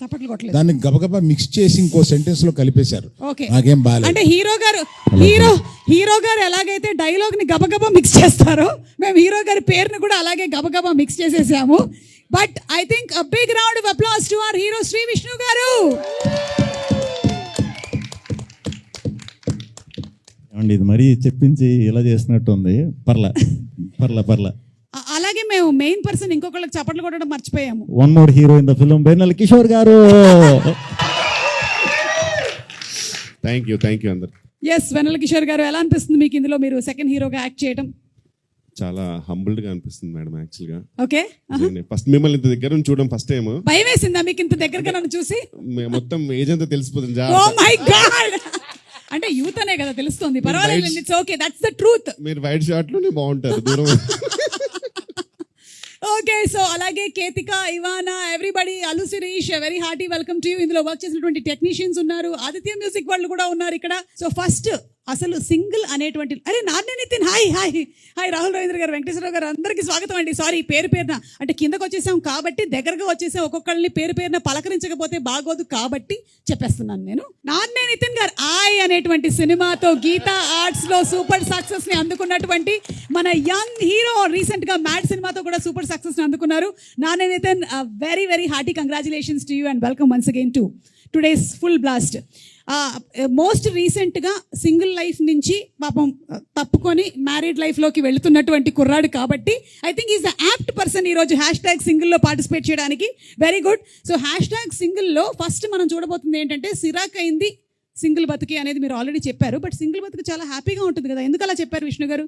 చప్పట్లు కొట్టలేదు. దాన్ని గబగబా మిక్స్ చేసి ఇంకో సెంటెన్స్లో కలిపేశారు. ఓకే. నాకేం బాగాలేదు అంటే హీరో గారు హీరో హీరో గారు ఎలాగైతే డైలాగ్ని గబగబా మిక్స్ చేస్తారో మేము హీరో గారి పేరుని కూడా అలాగే గబగబా మిక్స్ చేసేసాము. But I think a big round of applause to our hero Shri Vishnu garu. ఏమండి ఇది మరీ చెప్పించి ఇలా చేసినట్టుంది. పర్ల పర్ల పర్ల. అలాగే మేము మెయిన్ పర్సన్ ఇంకొకళ్ళకి చప్పట్లు కొట్టడం మర్చిపోయాము. One more hero in the film Vennela Kishore garu. Thank you thank you అందరు ఎస్ వెనల్ కిషోర్ గారు ఎలా అనిపిస్తుంది మీకు ఇందులో మీరు సెకండ్ హీరోగా యాక్ట్ చేయడం చాలా హంబుల్డ్గా అనిపిస్తుంది మేడం యాక్చువల్గా. ఓకే ఫస్ట్ మిమ్మల్ని ఇంత దగ్గర నుంచి చూడడం ఫస్ట్ టైం భయం వేసిందా మీకు ఇంత దగ్గరగా నన్ను చూసి? మొత్తం ఏజ్ అంతా తెలిసిపోతుంది ఓ మై గాడ్ అంటే యూత్ అనే కదా తెలుస్తుంది. పర్వాలేదు it's okay that's the truth మీరు వైట్ షార్ట్లోనే బాగుంటారు దూరం. ఓకే సో అలాగే Ketika Ivana everybody Allu Sirish very hearty welcome to you ఇందులో వర్క్ చేసినటువంటి టెక్నీషియన్స్ ఉన్నారు. ఆదిత్య మ్యూజిక్ వాళ్ళు కూడా ఉన్నారు ఇక్కడ. సో ఫస్ట్ అసలు సింగిల్ అనేటువంటి అరే నాన్న Nithiin hi hi hi Rahul Ravindra garu Venkateswara garu అందరికీ స్వాగతం అండి. సారీ పేరు పేరున అంటే కిందకు వచ్చేసాం కాబట్టి దగ్గరగా వచ్చేసాం ఒక్కొక్కళ్ళని పేరు పేరున పలకరించకపోతే బాగోదు కాబట్టి చెప్పేస్తున్నాను నేను. నాన్నే నితిన్ గారు ఆయ్ అనేటువంటి సినిమాతో గీతా ఆర్ట్స్లో సూపర్ సక్సెస్ని అందుకున్నటువంటి మన యంగ్ హీరో రీసెంట్గా మ్యాడ్ సినిమాతో కూడా సూపర్ సక్సెస్ని అందుకున్నారు. నాన్నే Nithiin very very hearty congratulations to you and welcome once again to today's full blast. Most రీసెంట్గా సింగిల్ లైఫ్ నుంచి పాపం తప్పుకొని మ్యారీడ్ లైఫ్లోకి వెళుతున్నటువంటి కుర్రాడు కాబట్టి I think is the apt person ఈరోజు హ్యాష్ ట్యాగ్ సింగిల్లో పార్టిసిపేట్ చేయడానికి. Very good so hashtag సింగిల్లో ఫస్ట్ మనం చూడబోతుంది ఏంటంటే సిరాక్ అయింది సింగిల్ బతుకి అనేది మీరు ఆల్రెడీ చెప్పారు. బట్ సింగిల్ బతుకు చాలా హ్యాపీగా ఉంటుంది కదా. ఎందుకు అలా చెప్పారు విష్ణు గారు?